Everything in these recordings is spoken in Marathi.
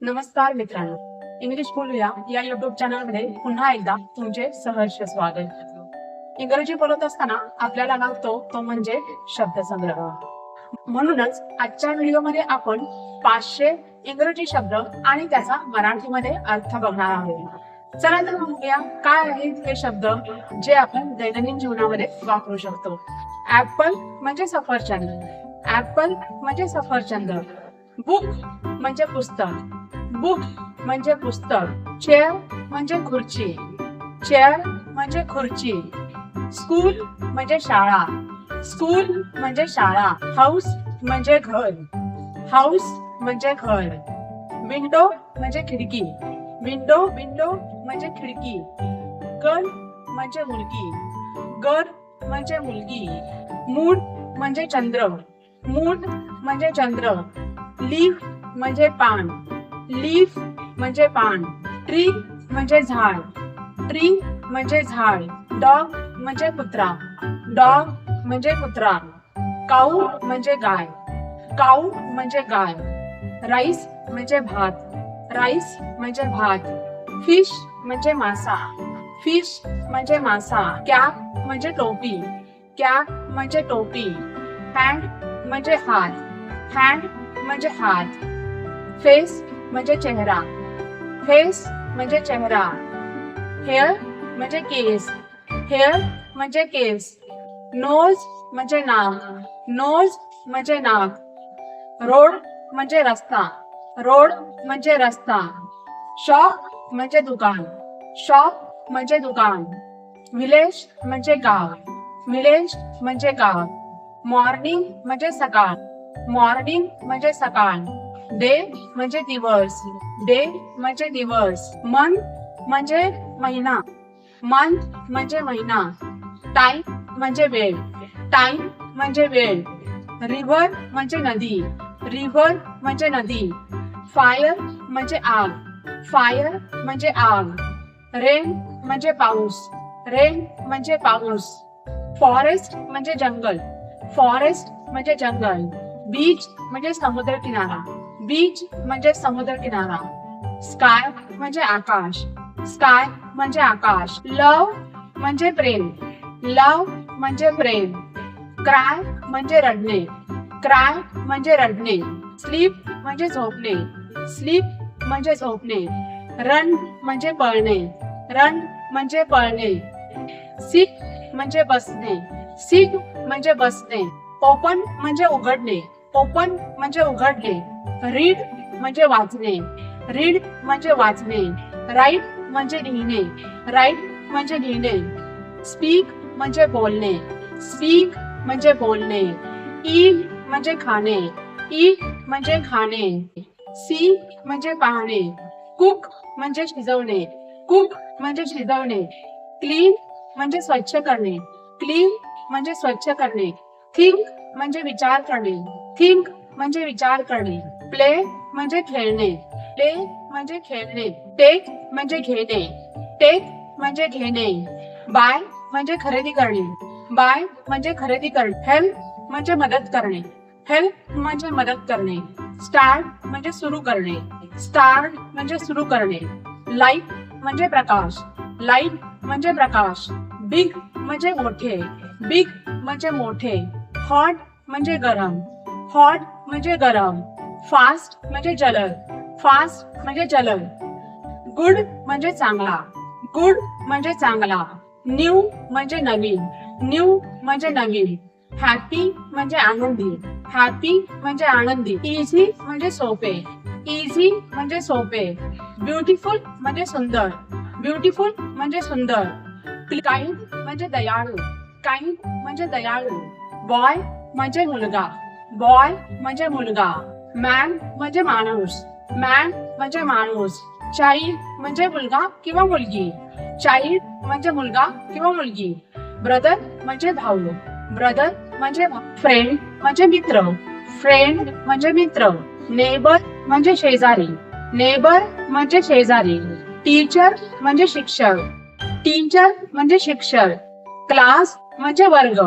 नमस्कार मित्रांनो. इंग्लिश बोलूया. या युट्यूब चॅनलमध्ये पुन्हा एकदा तुमचे सहर्ष स्वागत. इंग्रजी बोलत असताना आपल्याला लागतो तो म्हणजे शब्दसंग्रह. म्हणूनच आजच्या व्हिडिओमध्ये आपण पाचशे इंग्रजी शब्द आणि त्याचा मराठीमध्ये अर्थ बघणार आहोत. चला तर बघूया काय आहेत हे शब्द जे आपण दैनंदिन जीवनामध्ये वापरू शकतो. ऍपल म्हणजे सफरचंद. ऍपल म्हणजे सफरचंद. बुक म्हणजे पुस्तक. बुक म्हणजे पुस्तक चेअर म्हणजे खुर्ची चेअर म्हणजे खुर्ची स्कूल म्हणजे शाळा स्कूल म्हणजे शाळा हाऊस म्हणजे घर हाऊस म्हणजे घर विंडो म्हणजे खिडकी विंडो विंडो म्हणजे खिडकी गर्ल म्हणजे मुलगी गर्ल म्हणजे मुलगी मूड म्हणजे चंद्र मूड म्हणजे चंद्र लीफ म्हणजे पान लीफ म्हणजे पान ट्री म्हणजे झाड ट्री म्हणजे झाड डॉग म्हणजे कुत्रा डॉग म्हणजे कुत्रा काऊ म्हणजे गाय काऊ म्हणजे गाय राईस म्हणजे भात राईस म्हणजे भात फिश म्हणजे मासा फिश म्हणजे मासा कॅप म्हणजे टोपी कॅप म्हणजे टोपी हँड म्हणजे हात हँड म्हणजे हात फेस म्हणजे चेहरा. फेस म्हणजे चेहरा. हेअर म्हणजे केस हेअर म्हणजे केस नोज म्हणजे नाक. नोज म्हणजे नाक. रोड म्हणजे रस्ता. रोड म्हणजे रस्ता. शॉप म्हणजे दुकान. शॉप म्हणजे दुकान. विलेज म्हणजे गाव. विलेज म्हणजे गाव. मॉर्निंग म्हणजे सकाळ. मॉर्निंग म्हणजे सकाळ. डे म्हणजे दिवस डे म्हणजे दिवस मन म्हणजे महिना मंथ म्हणजे महिना टाइम म्हणजे वेळ टाइम म्हणजे वेळ रिव्हर म्हणजे नदी रिव्हर म्हणजे नदी फायर म्हणजे आग फायर म्हणजे आग रेन म्हणजे पाऊस रेन म्हणजे पाऊस फॉरेस्ट म्हणजे जंगल फॉरेस्ट म्हणजे जंगल बीच म्हणजे समुद्र किनारा. बीच म्हणजे समुद्र किनारा. स्काय म्हणजे आकाश. स्काय म्हणजे आकाश. लव म्हणजे प्रेम. लव म्हणजे प्रेम. क्राय म्हणजे रडणे. क्राय म्हणजे रडणे. स्लीप म्हणजे झोपणे. स्लीप म्हणजे झोपणे. रन म्हणजे पळणे. रन म्हणजे पळणे. सिट म्हणजे बसणे. सिट म्हणजे बसणे. ओपन म्हणजे उघडणे. ओपन म्हणजे उघडणे रीड म्हणजे वाचणे रीड म्हणजे वाचणे राईट म्हणजे लिहिणे राईट म्हणजे लिहिणे स्पीक म्हणजे बोलणे स्पीक म्हणजे बोलणे ईट म्हणजे खाणे ईट म्हणजे खाणे सी म्हणजे पाहणे कुक म्हणजे शिजवणे कुक म्हणजे शिजवणे क्लीन म्हणजे स्वच्छ करणे क्लीन म्हणजे स्वच्छ करणे थिंक म्हणजे विचार करणे. थिंक म्हणजे विचार करणे. प्ले म्हणजे खेळणे. प्ले म्हणजे खेळणे. टेक म्हणजे घेणे. टेक म्हणजे घेणे. बाय म्हणजे खरेदी करणे. बाय म्हणजे खरेदी करणे. हेल्प म्हणजे मदत करणे. हेल्प म्हणजे मदत करणे. स्टार्ट म्हणजे सुरू करणे. स्टार्ट म्हणजे सुरू करणे. लाइट म्हणजे प्रकाश. लाइट म्हणजे प्रकाश. बिग म्हणजे मोठे. बिग म्हणजे मोठे. हॉट म्हणजे गरम. हॉट म्हणजे गरम. फास्ट म्हणजे जलद. फास्ट म्हणजे जलद. गुड म्हणजे चांगला. गुड म्हणजे चांगला. न्यू म्हणजे नवीन. न्यू म्हणजे नवीन. हॅपी म्हणजे आनंदी. हॅपी म्हणजे आनंदी. इझी म्हणजे सोपे. इझी म्हणजे सोपे. ब्युटिफुल म्हणजे सुंदर. ब्युटिफुल म्हणजे सुंदर. काइंड म्हणजे दयाळू. काइंड म्हणजे दयाळू. बॉय म्हणजे मुलगा. बॉय म्हणजे मुलगा. मॅन म्हणजे माणूस. मॅन म्हणजे माणूस. चाइल्ड म्हणजे मुलगा किंवा मुलगी. चाइल्ड म्हणजे मुलगा किंवा मुलगी. ब्रदर म्हणजे भाऊ. ब्रदर म्हणजे फ्रेंड म्हणजे मित्र. फ्रेंड म्हणजे मित्र. नेबर म्हणजे शेजारी. नेबर म्हणजे शेजारी. टीचर म्हणजे शिक्षक. टीचर म्हणजे शिक्षक. क्लास म्हणजे वर्ग.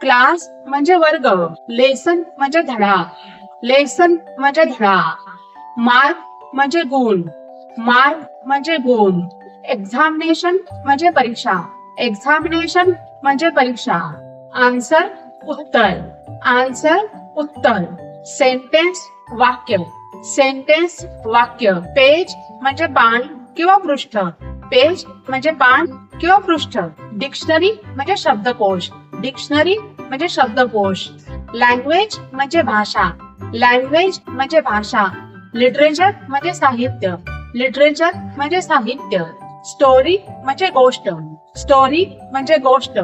क्लास म्हणजे वर्ग लेसन म्हणजे धडा लेसन म्हणजे धडा मार्क म्हणजे गुण मार्क म्हणजे गुण एक्झामिनेशन म्हणजे परीक्षा एक्झामिनेशन म्हणजे परीक्षा आन्सर उत्तर आन्सर उत्तर सेंटेन्स वाक्य सेंटेन्स वाक्य पेज म्हणजे पान किंवा पृष्ठ पेज म्हणजे पान किंवा पृष्ठ. डिक्शनरी म्हणजे शब्दकोश. डिक्शनरी म्हणजे शब्दकोश. लँग्वेज म्हणजे भाषा. लँग्वेज म्हणजे भाषा. लिटरेचर म्हणजे साहित्य. लिटरेचर म्हणजे साहित्य. स्टोरी म्हणजे गोष्ट. स्टोरी म्हणजे गोष्ट.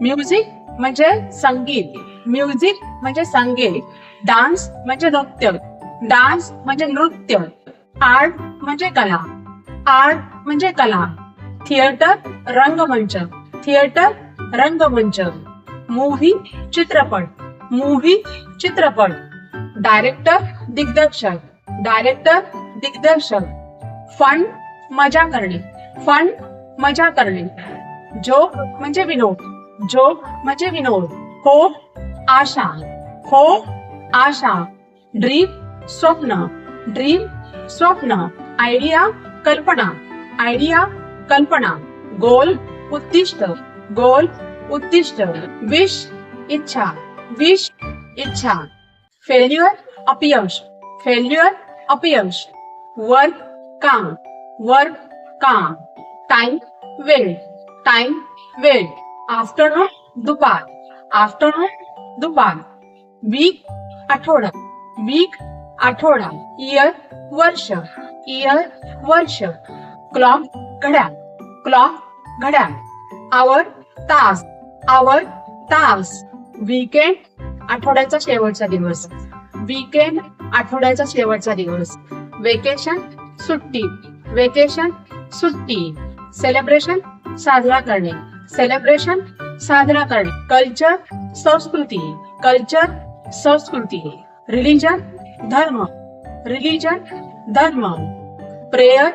म्युझिक म्हणजे संगीत. म्युझिक म्हणजे संगीत. डान्स म्हणजे नृत्य. डान्स म्हणजे नृत्य. आर्ट म्हणजे कला. आर्ट म्हणजे कला. थिएटर रंगमंच. थिएटर रंगमंच. मूव्ही चित्रपट. मूव्ही चित्रपट. डायरेक्टर दिग्दर्शक. डायरेक्टर दिग्दर्शक. फन मजा करणे. फन मजा करणे. जोक म्हणजे विनोद. जोक म्हणजे विनोद. हो आशा. हो आशा. ड्रीम स्वप्न. ड्रीम स्वप्न. आयडिया कल्पना. आयडिया कल्पना, गोल, उद्दिष्ट गोल, उद्दिष्ट, विश, इच्छा विश, इच्छा। फेल्युअर अपयश। फेल्युअर अपयश। वर्क काम। वर्क काम। टाइम वेळ टाइम वेळ आफ्टरनून दुपार। आफ्टरनून दुपार। वीक आठवडा वीक आठवडा इयर वर्ष। इयर वर्ष। क्लॉक घड्याळ क्लॉक घड्याळ. आवर तास आवर तास. वीकेंड आठवड्याचा शेवटचा दिवस. वीकेंड आठवड्याचा शेवटचा दिवस. वेकेशन सुट्टी. वेकेशन सुट्टी. सेलिब्रेशन साजरा करणे. सेलिब्रेशन साजरा करणे. कल्चर संस्कृती. कल्चर संस्कृती. रिलीजन धर्म. रिलीजन धर्म. प्रेयर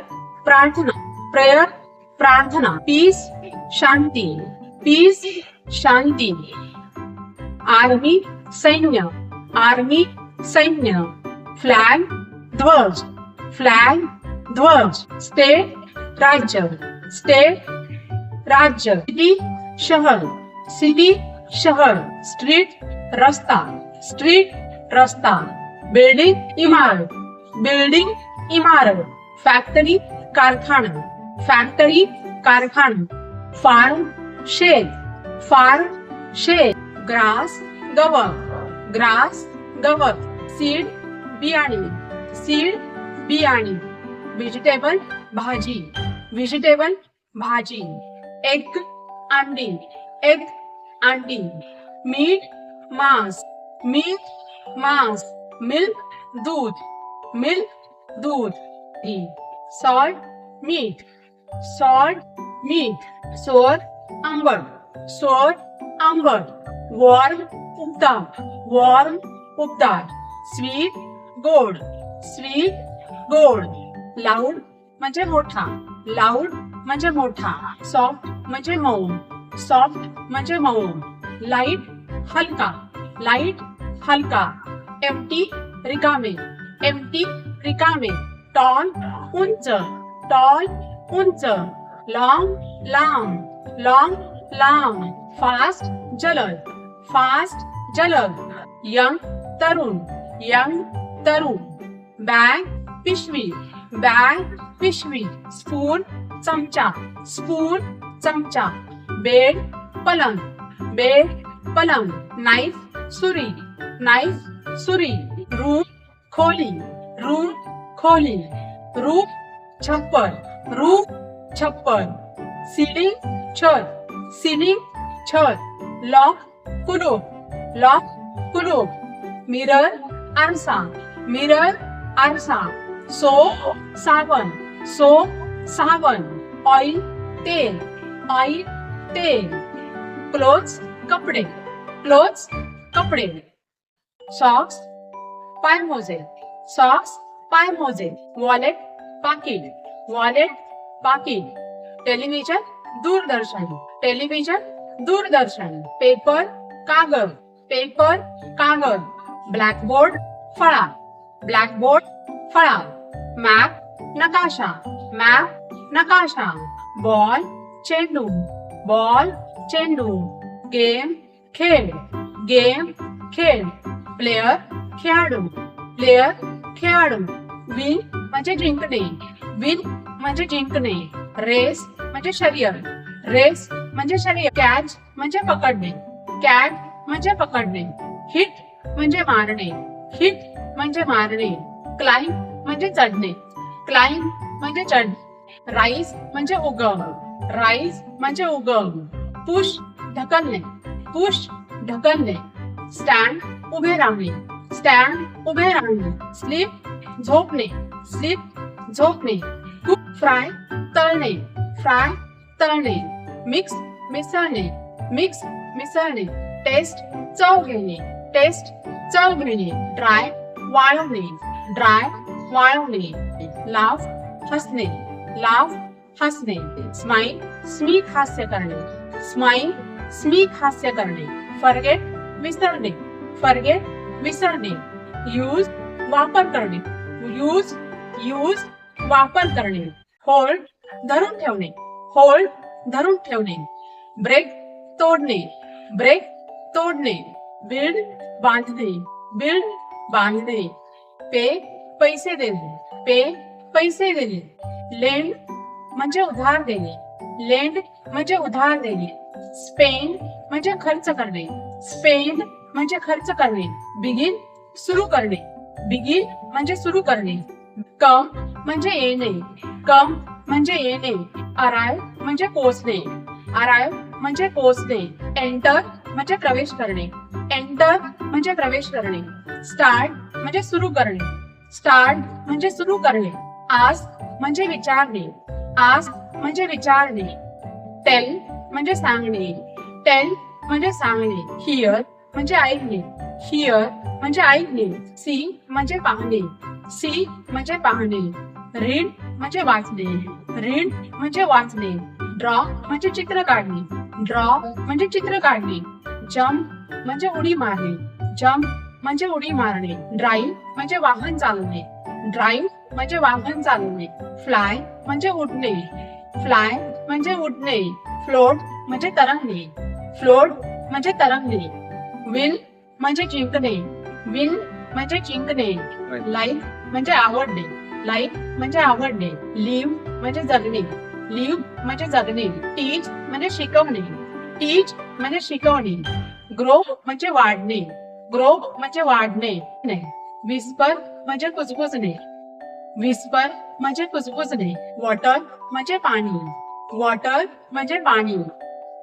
प्रार्थना. प्रेयर प्रार्थना पीस शांती पीस शांती। आर्मी सैन्य आर्मी सैन्य। फ्लॅग ध्वज। फ्लॅग ध्वज। स्टेट राज्य। स्टेट राज्य। सिटी शहर। सिटी शहर। स्ट्रीट रस्ता। स्ट्रीट रस्ता। बिल्डिंग इमारत। बिल्डिंग इमारत। फॅक्टरी कारखाना। फॅक्टरी, कारखाना, फार्म शेत फार्म शेत ग्रास, गवत ग्रास, गवत, सीड, बियाणे सीड, बियाणे व्हेजिटेबल भाजी व्हेजिटेबल भाजी एग अंडी एग अंडी मीठ मांस मीठ मांस मिल्क दूध मिल्क दूध सॉल्ट मीठ सॉल्ट मीठ सोर आंबट. सोर आंबट. वॉर्म उबदार. वॉर्म उबदार. स्वीट गोड. स्वीट गोड. लाऊड म्हणजे मोठा. लाऊड म्हणजे मोठा. सॉफ्ट म्हणजे मऊ. सॉफ्ट म्हणजे मऊ. लाइट हलका. लाइट हलका. एमटी रिकामे. एमटी रिकामे. टॉल उंच. टॉल उंच लॉंग लांब लॉंग लांब फास्ट जलद फास्ट जलद यंग तरुण यंग तरुण बॅग पिशवी बॅग पिशवी स्पून चमचा स्पून चमचा बेड पलंग बेड पलंग नाईफ सुरी नाईफ सुरी रूम खोली रूम खोली रूम छप्पर रूम छप्पर सिलिंग छत सिलिंग छत, लॉक कुलूप लॉक कुलूप, मिरर आरसा मिरर आरसा सोप साबण सोप साबण, ऑइल, तेल ऑइल, तेल, क्लोथ्स, कपडे क्लोथ्स, कपडे, सॉक्स पाय मोजे सॉक्स पाय मोजे वॉलेट, पाकिट. वॉलेट पाकिट टेलिव्हिजन दूरदर्शन. टेलिव्हिजन दूरदर्शन. पेपर कागद. पेपर कागद. ब्लॅकबोर्ड फळा. ब्लॅकबोर्ड फळा. मॅप नकाशा. मॅप नकाशा. बॉल चेंडू. बॉल चेंडू. गेम खेळ. गेम खेळ. प्लेयर खेळाडू. प्लेयर खेळाडू. विन म्हणजे जिंकणे. विन म्हणजे जिंकणे. रेस म्हणजे शर्यत रेस म्हणजे शरीर. कॅच म्हणजे, म्हणजे पकडणे. कॅच म्हणजे पकडणे. हिट म्हणजे मारणे. हिट म्हणजे मारणे. क्लाइंब म्हणजे चढणे. क्लाइंब म्हणजे चढ राईस म्हणजे उगव राईस म्हणजे उगव पुश ढकलणे. पुश ढकलणे. स्टँड उभे राहणे. स्टँड उभे राहणे. स्लीप झोपणे. स्लीप झोपणे कुक फ्राय तळणे फ्राय तळणे मिक्स मिसळणे मिक्स मिसळणे टेस्ट चव घेणे टेस्ट चव घेणे ड्राय वाळवणे ड्राय वाळवणे लाफ हसणे लाफ हसणे स्माईल स्मित हास्य करणे. स्माईल स्मित हास्य करणे. फरगेट विसरणे फरगेट विसरणे यूज वापर करणे. यूज यूज वापर करणे. होल्ड धरून ठेवणे. होल्ड धरून ठेवणे. ब्रेक तोडणे. ब्रेक तोडणे. बिल्ड बांधणे. बिल्ड बांधणे. पे पैसे देणे. पे पैसे देणे. लेंड म्हणजे उधार देणे. लेंड म्हणजे उधार देणे. स्पेन म्हणजे खर्च करणे. स्पेन म्हणजे खर्च करणे. बिगिन सुरू करणे. बिगिन म्हणजे सुरू करणे. कम म्हणजे येणे कम म्हणजे येणे अराय म्हणजे पोचणे अराय म्हणजे पोचणे एंटर म्हणजे प्रवेश करणे. एंटर म्हणजे प्रवेश करणे. स्टार्ट म्हणजे सुरू करणे. स्टार्ट म्हणजे सुरू करणे. आज म्हणजे विचारणे. आज म्हणजे विचारणे. टेल म्हणजे सांगणे. टेल म्हणजे सांगणे. हिअर म्हणजे ऐकणे. हिअर म्हणजे ऐकणे. सी म्हणजे पाहणे. सी म्हणजे पाहणे. रीड म्हणजे वाचणे. रीड म्हणजे वाचणे. ड्रॉ म्हणजे चित्र काढणे. ड्रॉ म्हणजे चित्र काढणे. जम्प म्हणजे उडी मारणे. जम्प म्हणजे उडी मारणे. ड्राईव्ह म्हणजे वाहन चालवणे. ड्राईव्ह म्हणजे वाहन चालवणे. फ्लाय म्हणजे उडणे. फ्लाय म्हणजे उडणे. फ्लोट म्हणजे तरंगणे. फ्लोट म्हणजे तरंगणे. विल म्हणजे जिंकणे. विल म्हणजे जिंकणे. लाईफ म्हणजे आवडणे. लाईफ म्हणजे आवडणे. लिव्ह म्हणजे जगणे. लिव्ह म्हणजे जगणे. टीच म्हणजे शिकवणे. टीच म्हणजे शिकवणे. ग्रो म्हणजे वाढणे. ग्रो म्हणजे वाढणे. विस्पर म्हणजे कुजबुजणे. विस्पर म्हणजे कुजबुजणे. वॉटर म्हणजे पाणी. वॉटर म्हणजे पाणी.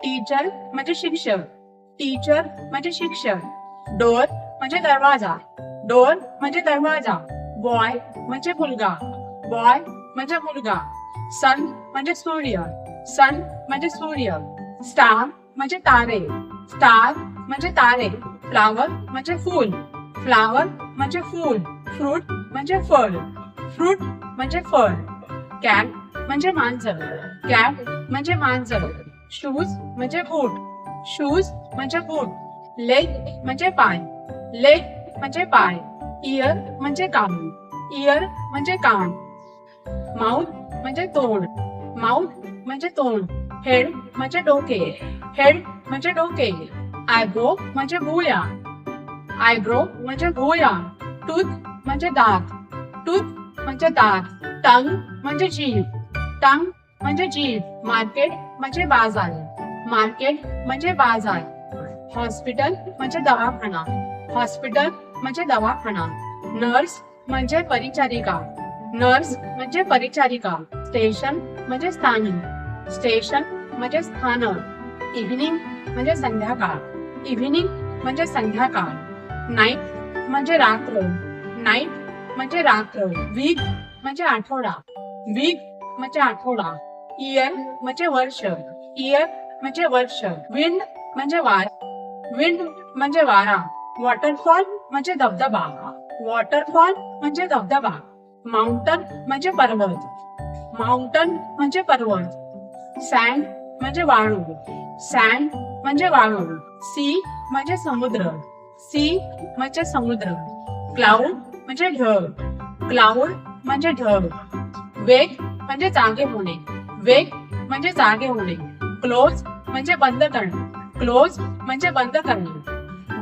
टीचर म्हणजे शिक्षक. टीचर म्हणजे शिक्षक. डोर म्हणजे दरवाजा. डोर म्हणजे दरवाजा. बॉय म्हणजे मुलगा. बॉय म्हणजे मुलगा. सन म्हणजे सूर्य. सन म्हणजे सूर्य. स्टार म्हणजे तारे. स्टार म्हणजे तारे. फ्लावर म्हणजे फूल. फ्लावर म्हणजे फूल. फ्रूट म्हणजे फळ. फ्रूट म्हणजे फळ. कॅप म्हणजे मांजर. कॅप म्हणजे मांजर. शूज म्हणजे बूट शूज म्हणजे बूट लेग म्हणजे पाय. लेग म्हणजे पाय. इयर म्हणजे कान. इयर म्हणजे कान. माउथ म्हणजे तोंड. माउथ म्हणजे तोंड. हेड म्हणजे डोके. हेड म्हणजे डोके. आयब्रो म्हणजे भुया. आयब्रो म्हणजे भुया. टूथ म्हणजे दात. टूथ म्हणजे दात. टंग म्हणजे जीभ. टंग म्हणजे जीभ. मार्केट म्हणजे बाजार. मार्केट म्हणजे बाजार. हॉस्पिटल म्हणजे दवाखाना. हॉस्पिटल म्हणजे दवाखाना. नर्स म्हणजे परिचारिका. नर्स म्हणजे परिचारिका. स्टेशन म्हणजे स्थानक स्टेशन म्हणजे स्थानक इव्हिनिंग म्हणजे संध्याकाळ. इव्हिनिंग म्हणजे संध्याकाळ. नाईट म्हणजे रात्र. नाईट म्हणजे रात्र. वीक म्हणजे आठवडा. वीक म्हणजे आठवडा. इयर म्हणजे वर्ष. इयर म्हणजे वर्ष. विंड म्हणजे वार. विंड म्हणजे वारा. वॉटरफॉल म्हणजे धबधबा. वॉटरफॉल म्हणजे धबधबा. माउंटन म्हणजे पर्वत. माउंटन म्हणजे पर्वत. सँड म्हणजे वाळू. सँड म्हणजे वाळू. सी म्हणजे समुद्र. सी म्हणजे समुद्र. क्लाउड म्हणजे ढग. क्लाउड म्हणजे ढग. वेग म्हणजे जागे होणे. वेग म्हणजे जागे होणे. क्लोज म्हणजे बंद करणे. क्लोज म्हणजे बंद करणे.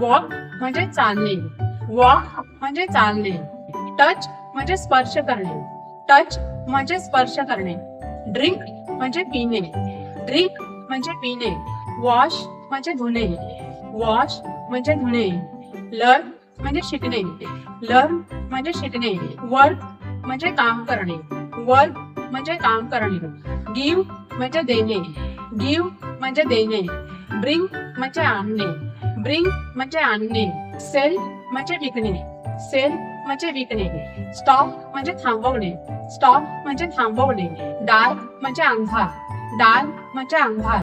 वॉक म्हणजे चालणे. वॉक म्हणजे चालणे. टच म्हणजे स्पर्श करणे. टच म्हणजे स्पर्श करणे. ड्रिंक म्हणजे पिणे. ड्रिंक म्हणजे पिणे. वॉश म्हणजे धुणे. वॉश म्हणजे धुणे. लर्न म्हणजे शिकणे. लर्न म्हणजे शिकणे. वर्क म्हणजे काम करणे. वर्क म्हणजे काम करणे. गिव्ह म्हणजे देणे. गिव्ह म्हणजे देणे. ब्रिंग म्हणजे आणणे. ब्रिंग म्हणजे आणणे सेल म्हणजे विकणे सेल म्हणजे विकणे स्टॉप म्हणजे थांबवणे स्टॉप म्हणजे थांबवणे डार्क म्हणजे अंधार डार्क म्हणजे अंधार